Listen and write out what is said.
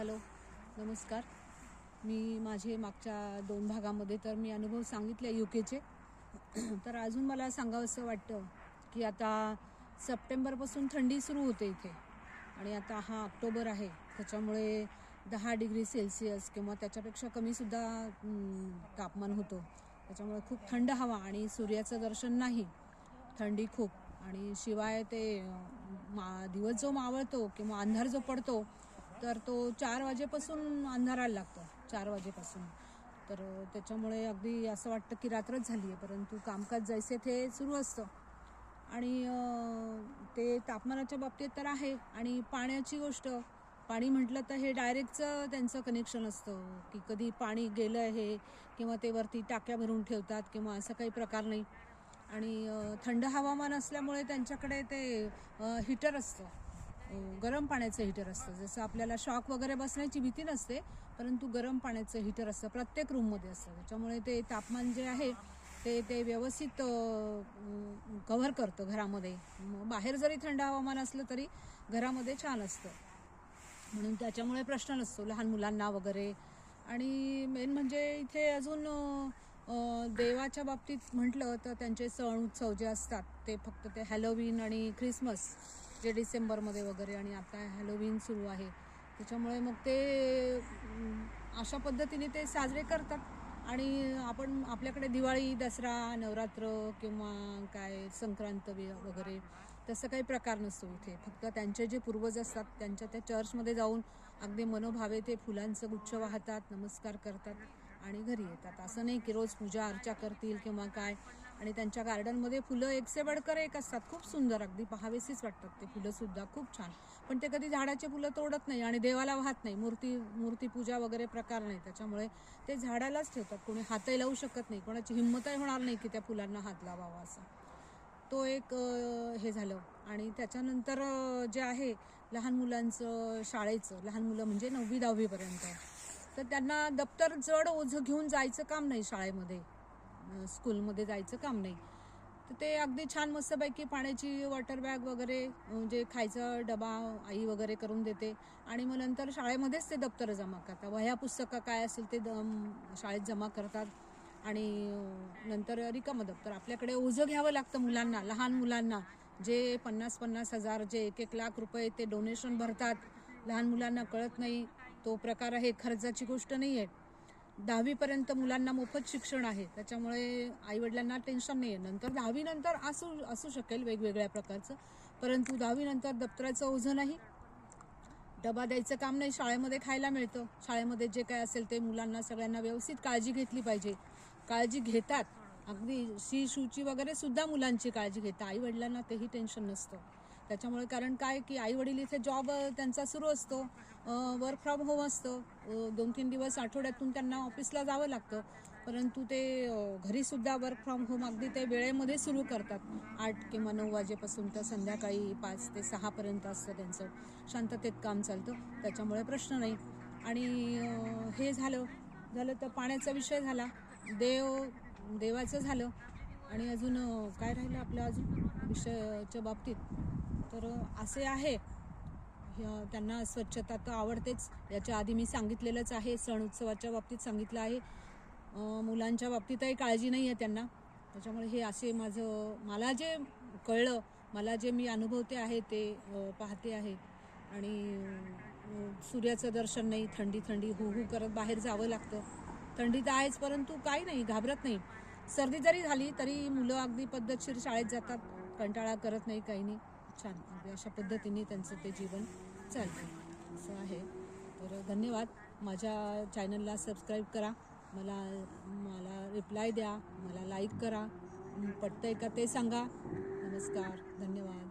Hello नमस्कार. मी माझे मागच्या दोन भागामध्ये तर मी अनुभव सांगितले यू केचे तर अजून मला सांगावंसं वाटतं की आता सप्टेंबरपासून थंडी सुरू होते इथे. आणि आता हा ऑक्टोबर आहे. त्याच्यामुळे दहा डिग्री सेल्सिअस किंवा त्याच्यापेक्षा कमीसुद्धा तापमान होतं. त्याच्यामुळे खूप थंड हवा आणि सूर्याचं दर्शन नाही. थंडी खूप. आणि शिवाय ते मा दिवस जो मावळतो किंवा अंधार जो पडतो तर तो चार वाजेपासून अंधाराला लागतो चार वाजेपासून. तर त्याच्यामुळे अगदी असं वाटतं की रात्रच झाली आहे परंतु कामकाज जैसे ते सुरू असतं. आणि ते तापमानाच्या बाबतीत तर आहे. आणि पाण्याची गोष्ट पाणी म्हटलं तर हे डायरेक्टचं त्यांचं कनेक्शन असतं की कधी पाणी गेलं आहे किंवा ते वरती टाक्या भरून ठेवतात किंवा असं काही प्रकार नाही. आणि थंड हवामान असल्यामुळे त्यांच्याकडे ते हीटर असतं. गरम पाण्याचं हीटर असतं. जसं आपल्याला शॉक वगैरे बसण्याची भीती नसते परंतु गरम पाण्याचं हीटर असतं प्रत्येक रूममध्ये असतं. त्याच्यामुळे ते तापमान जे आहे ते ते व्यवस्थित कव्हर करतं घरामध्ये. बाहेर जरी थंड हवामान असलं तरी घरामध्ये छान असतं. म्हणून त्याच्यामुळे प्रश्न नसतो लहान मुलांना वगैरे. आणि मेन म्हणजे इथे अजून देवाच्या बाबतीत म्हटलं तर त्यांचे सण उत्सव जे असतात ते फक्त ते हॅलोवीन आणि ख्रिसमस जे डिसेंबरमध्ये वगैरे आणि आता हॅलोवीन सुरू आहे. त्याच्यामुळे मग ते अशा पद्धतीने ते साजरे करतात. आणि आपण आपल्याकडे दिवाळी दसरा नवरात्र किंवा काय संक्रांत वे- वगैरे तसं काही प्रकार नसतो इथे. फक्त त्यांचे जे पूर्वज असतात त्यांच्या त्या चर्चमध्ये जाऊन अगदी मनोभावे ते फुलांचं गुच्छ वाहतात नमस्कार करतात आणि घरी येतात. असं नाही की रोज पूजा अर्चा करतील किंवा काय. आणि त्यांच्या गार्डनमध्ये फुलं एकसे बडकर एक असतात. खूप सुंदर अगदी पहावेसीच वाटतात ते फुलं सुद्धा. खूप छान. पण ते कधी झाडाचे फुलं तोडत नाही आणि देवाला वाहत नाही. मूर्ती मूर्तीपूजा वगैरे प्रकार नाही. त्याच्यामुळे ते झाडालाच ठेवतात. कोणी हातही लावू शकत नाही. कोणाची हिंमतही होणार नाही की त्या फुलांना हात लावावा असा. तो एक हे झालं. आणि त्याच्यानंतर जे आहे लहान मुलांचं शाळेचं लहान मुलं म्हणजे नववी दहावीपर्यंत. तर त्यांना दप्तर जड ओझं घेऊन जायचं काम नाही शाळेमध्ये. स्कूलमध्ये जायचं काम नाही. तर ते अगदी छान मस्तपैकी पाण्याची वॉटर बॅग वगैरे म्हणजे खायचा डबा आई वगैरे करून देते. आणि मग नंतर शाळेमध्येच ते दप्तर जमा करतात. वह्या पुस्तकं काय असेल ते द- शाळेत जमा करतात. आणि नंतर रिकामं दप्तर. आपल्याकडे ओझं घ्यावं लागतं मुलांना लहान मुलांना. जे पन्नास पन्नास हजार जे एक एक लाख रुपये ते डोनेशन भरतात. लहान मुलांना कळत नाही. तो प्रकार आहे खर्चाची गोष्ट नाही आहे दहावीपर्यंत मुलांना मोफत शिक्षण आहे. त्याच्यामुळे आईवडिलांना टेन्शन नाही आहे नंतर दहावीनंतर असू असू शकेल वेगवेगळ्या प्रकारचं. परंतु दहावीनंतर दप्तराचं ओझं नाही. डबा द्यायचं काम नाही शाळेमध्ये खायला मिळतं. शाळेमध्ये जे काय असेल ते मुलांना सगळ्यांना व्यवस्थित काळजी घेतली पाहिजे. काळजी घेतात. अगदी शी शूची वगैरे सुद्धा मुलांची काळजी घेतात. आई वडिलांना तेही टेन्शन नसतं. त्याच्यामुळे कारण काय की आई वडील इथे जॉब त्यांचा सुरू असतो वर्क फ्रॉम होम असतं. दोन तीन दिवस आठवड्यातून त्यांना ऑफिसला जावं लागतं. परंतु ते घरीसुद्धा वर्क फ्रॉम होम अगदी ते वेळेमध्ये सुरू करतात. आठ किंवा नऊ वाजेपासून तर संध्याकाळी पाच ते सहापर्यंत असतं त्यांचं. शांततेत काम चालतं. त्याच्यामुळे प्रश्न नाही. आणि हे झालं झालं तर पाण्याचा विषय झाला. देव देवाचं झालं. आणि अजून काय राहिलं आपलं अजून? विषयाच्या बाबतीत? तर असे आहे. ह्या- त्यांना स्वच्छता तर आवडतेच. याच्या आधी मी सांगितलेलंच आहे. सण उत्सवाच्या बाबतीत सांगितलं आहे. मुलांच्या बाबतीतही काळजी नाही आहे त्यांना. त्याच्यामुळे हे असे माझं मला जे कळलं मला जे मी अनुभवते आहे ते पाहते आहे. आणि सूर्याचं दर्शन नाही थंडी थंडी हू हू करत बाहेर जावं लागतं. थंडी तर आहेच परंतु काही नाही घाबरत नाही. सर्दी जरी झाली तरी मुलं अगदी पद्धतशीर शाळेत जातात. कंटाळा करत नाही काही नाही. छान म्हणजे अशा पद्धतीने त्यांचं ते जीवन चालतं. असं आहे. तर धन्यवाद. माझ्या चॅनलला सबस्क्राईब करा. मला मला रिप्लाय द्या. मला लाईक करा. पटतंय का ते सांगा. नमस्कार. धन्यवाद.